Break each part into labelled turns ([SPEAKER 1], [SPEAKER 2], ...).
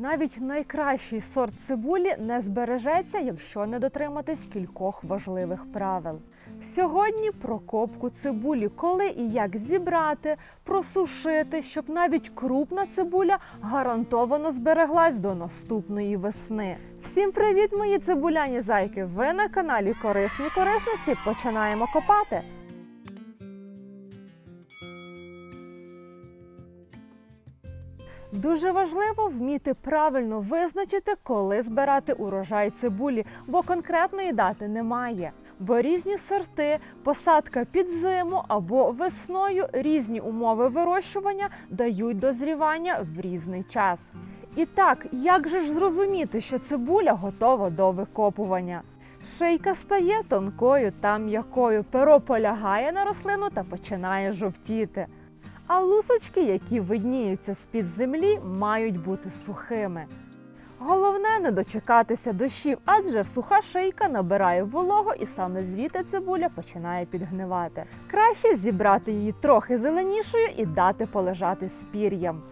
[SPEAKER 1] Навіть найкращий сорт цибулі не збережеться, якщо не дотриматись кількох важливих правил. Сьогодні про копку цибулі, коли і як зібрати, просушити, щоб навіть крупна цибуля гарантовано збереглась до наступної весни. Всім привіт, мої цибуляні зайки! Ви на каналі Корисні корисності. Починаємо копати. Дуже важливо вміти правильно визначити, коли збирати урожай цибулі, бо конкретної дати немає. Бо різні сорти, посадка під зиму або весною, різні умови вирощування дають дозрівання в різний час. І так, як же ж зрозуміти, що цибуля готова до викопування? Шийка стає тонкою та м'якою, перо полягає на рослину та починає жовтіти. А лусочки, які видніються з-під землі, мають бути сухими. Головне не дочекатися дощів, адже суха шийка набирає вологу і саме звідти цибуля починає підгнивати. Краще зібрати її трохи зеленішою і дати полежати з пір'ям.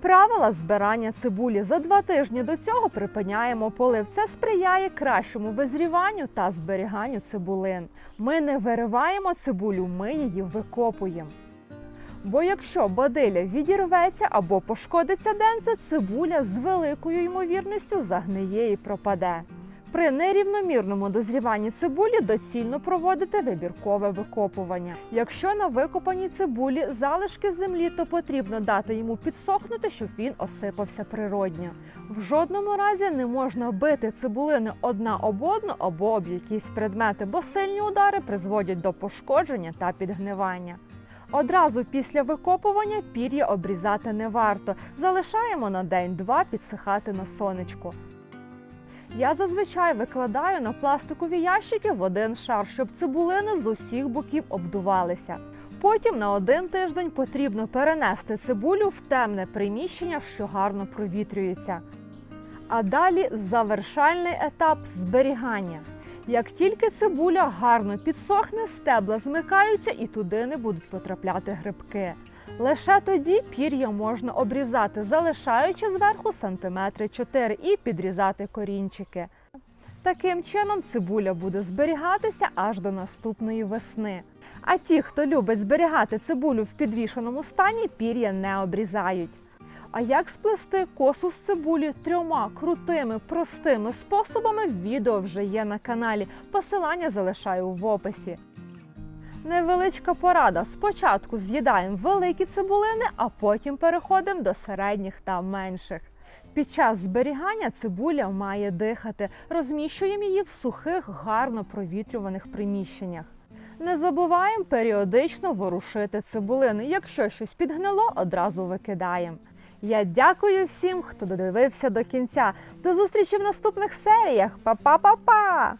[SPEAKER 1] Правила збирання цибулі за два тижні до цього припиняємо полив. Це сприяє кращому визріванню та зберіганню цибулин. Ми не вириваємо цибулю, ми її викопуємо. Бо якщо бадиля відірветься або пошкодиться денце, цибуля з великою ймовірністю загниє і пропаде. При нерівномірному дозріванні цибулі доцільно проводити вибіркове викопування. Якщо на викопаній цибулі залишки землі, то потрібно дати йому підсохнути, щоб він осипався природньо. В жодному разі не можна бити цибулини одна об одну або об якісь предмети, бо сильні удари призводять до пошкодження та підгнивання. Одразу після викопування пір'я обрізати не варто. Залишаємо на день-два підсихати на сонечку. Я зазвичай викладаю на пластикові ящики в один шар, щоб цибулини з усіх боків обдувалися. Потім на один тиждень потрібно перенести цибулю в темне приміщення, що гарно провітрюється. А далі завершальний етап зберігання. Як тільки цибуля гарно підсохне, стебла змикаються і туди не будуть потрапляти грибки. Лише тоді пір'я можна обрізати, залишаючи зверху сантиметри 4 і підрізати корінчики. Таким чином цибуля буде зберігатися аж до наступної весни. А ті, хто любить зберігати цибулю в підвішеному стані, пір'я не обрізають. А як сплести косу з цибулі трьома крутими простими способами? Відео вже є на каналі. Посилання залишаю в описі. Невеличка порада. Спочатку з'їдаємо великі цибулини, а потім переходимо до середніх та менших. Під час зберігання цибуля має дихати. Розміщуємо її в сухих, гарно провітрюваних приміщеннях. Не забуваємо періодично ворушити цибулини. Якщо щось підгнило, одразу викидаємо. Я дякую всім, хто додивився до кінця. До зустрічі в наступних серіях. Па-па-па-па!